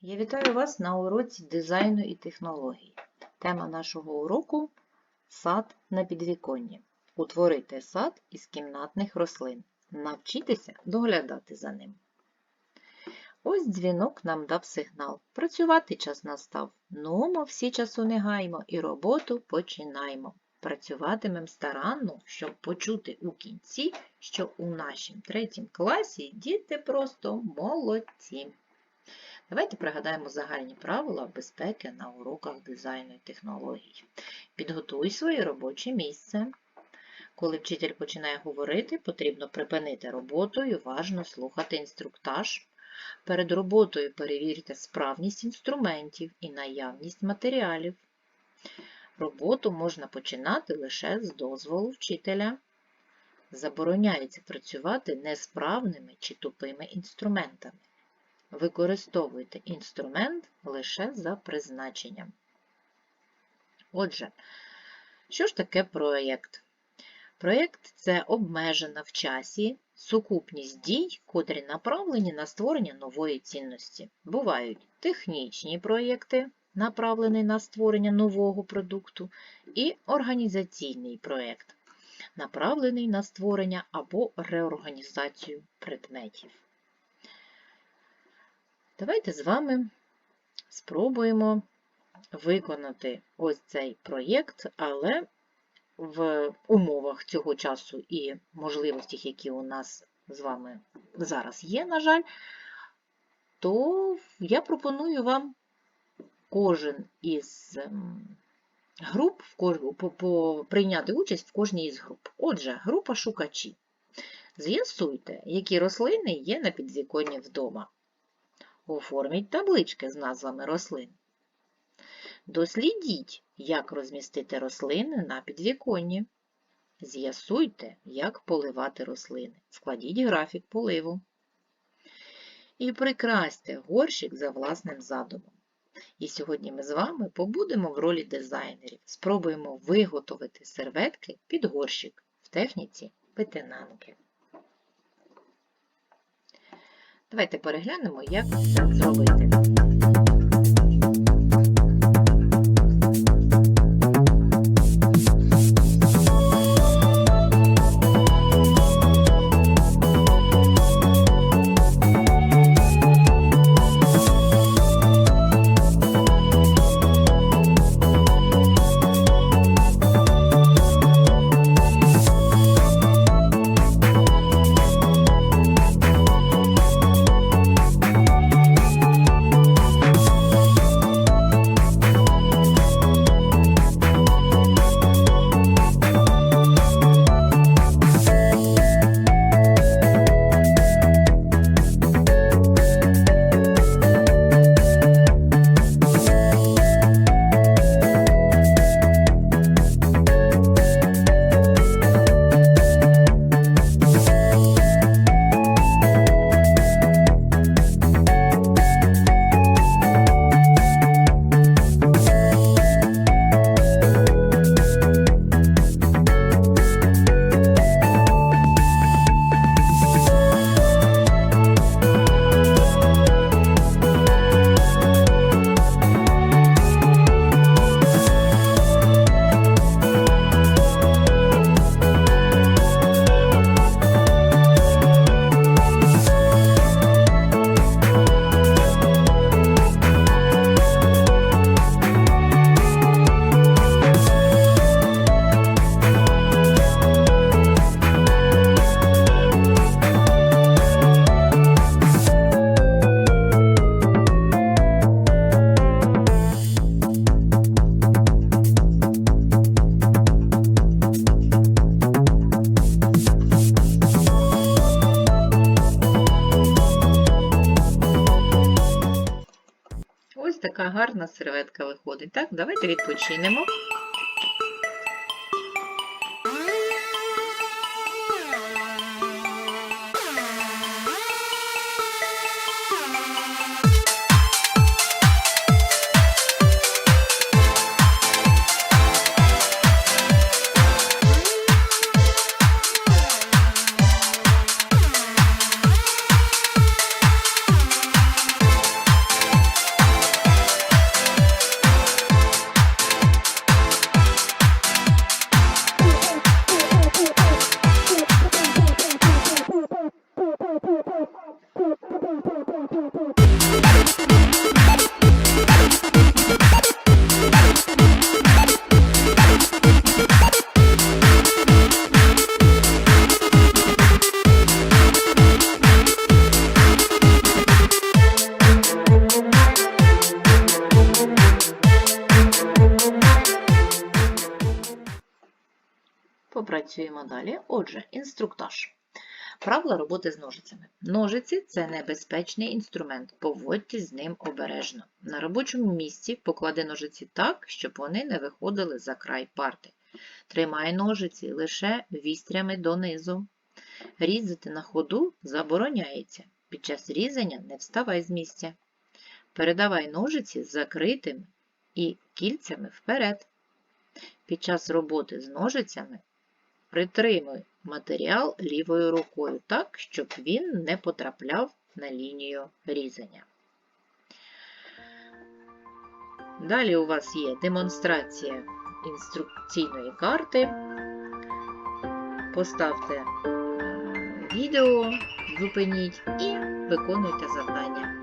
Я вітаю вас на уроці дизайну і технологій. Тема нашого уроку сад на підвіконні. Утворити сад із кімнатних рослин. Навчитися доглядати за ним. Ось дзвінок нам дав сигнал. Працювати час настав. Нумо всі часу не гаймо і роботу починаємо. Працюватимем старанно, щоб почути у кінці, що у нашім третім класі діти просто молодці. Давайте пригадаємо загальні правила безпеки на уроках дизайну і технологій. Підготуй своє робоче місце. Коли вчитель починає говорити, потрібно припинити роботу і уважно слухати інструктаж. Перед роботою перевірте справність інструментів і наявність матеріалів. Роботу можна починати лише з дозволу вчителя. Забороняється працювати несправними чи тупими інструментами. Використовуйте інструмент лише за призначенням. Отже, що ж таке проєкт? Проєкт це обмежена в часі сукупність дій, котрі направлені на створення нової цінності. Бувають технічні проєкти, направлені на створення нового продукту, і організаційний проєкт, направлений на створення або реорганізацію предметів. Давайте з вами спробуємо виконати ось цей проєкт, але в умовах цього часу і можливостях, які у нас з вами зараз є, на жаль, то я пропоную вам кожен із груп прийняти участь в кожній із груп. Отже, група шукачі. З'ясуйте, які рослини є на підвіконні вдома. Оформіть таблички з назвами рослин. Дослідіть, як розмістити рослини на підвіконні. З'ясуйте, як поливати рослини. Складіть графік поливу. І прикрасьте горщик за власним задумом. І сьогодні ми з вами побудемо в ролі дизайнерів. Спробуємо виготовити серветки під горщик в техніці петинанки. Давайте переглянемо, як це зробити. Гарна серветка виходить. Так, давайте відпочинемо. Попрацюємо далі. Отже, інструктаж. Правила роботи з ножицями. Ножиці це небезпечний інструмент. Поводьтесь з ним обережно. На робочому місці поклади ножиці так, щоб вони не виходили за край парти. Тримай ножиці лише вістрями донизу. Різати на ходу забороняється. Під час різання не вставай з місця. Передавай ножиці закритими і кільцями вперед. Під час роботи з ножицями притримуй матеріал лівою рукою так, щоб він не потрапляв на лінію різання. Далі у вас є демонстрація інструкційної карти. Поставте е, відео, зупиніть і виконуйте завдання.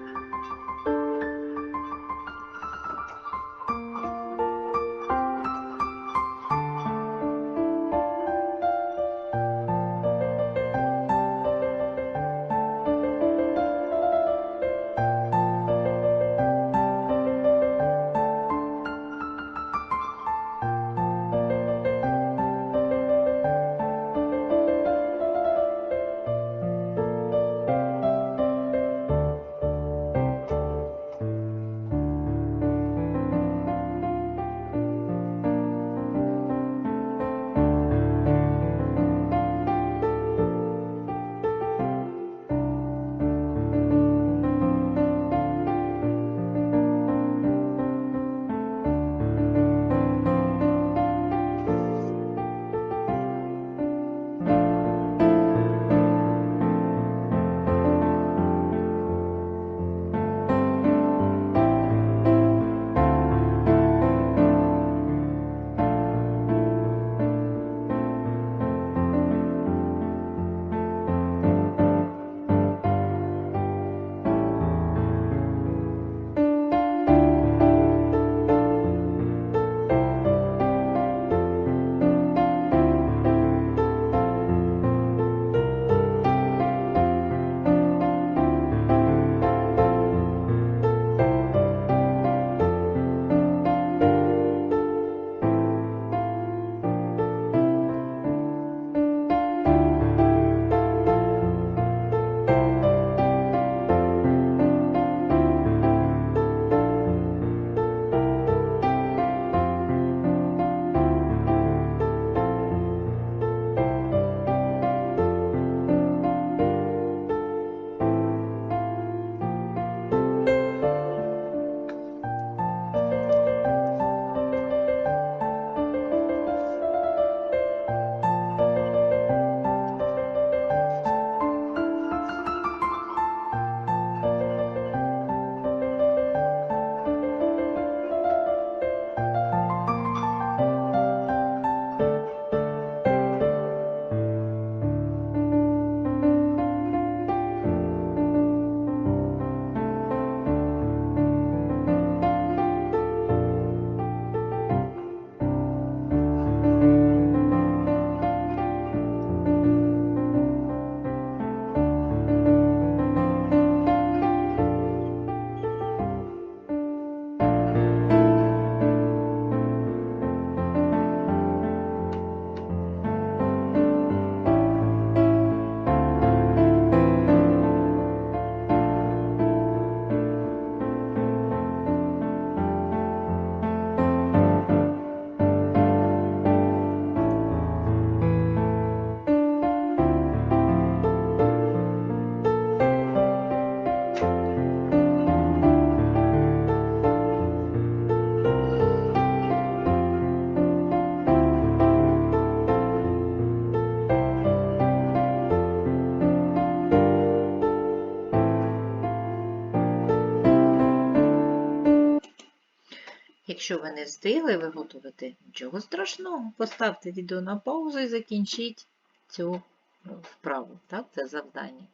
Якщо ви не встигли виготовити, нічого страшного, поставте відео на паузу і закінчіть цю е, вправу, так, це завдання.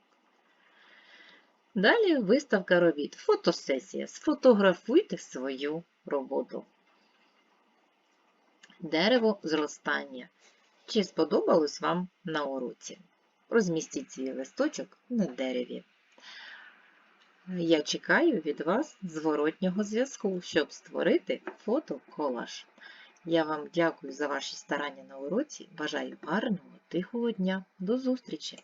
Далі виставка робіт, фотосесія. Сфотографуйте свою роботу. Дерево зростання. Чи сподобалось вам на уроці? Розмістіть свій листочок на дереві. Я чекаю від вас зворотнього зв'язку, щоб створити фотоколаж. Я вам дякую за ваші старання на уроці. Бажаю гарного, тихого дня. До зустрічі!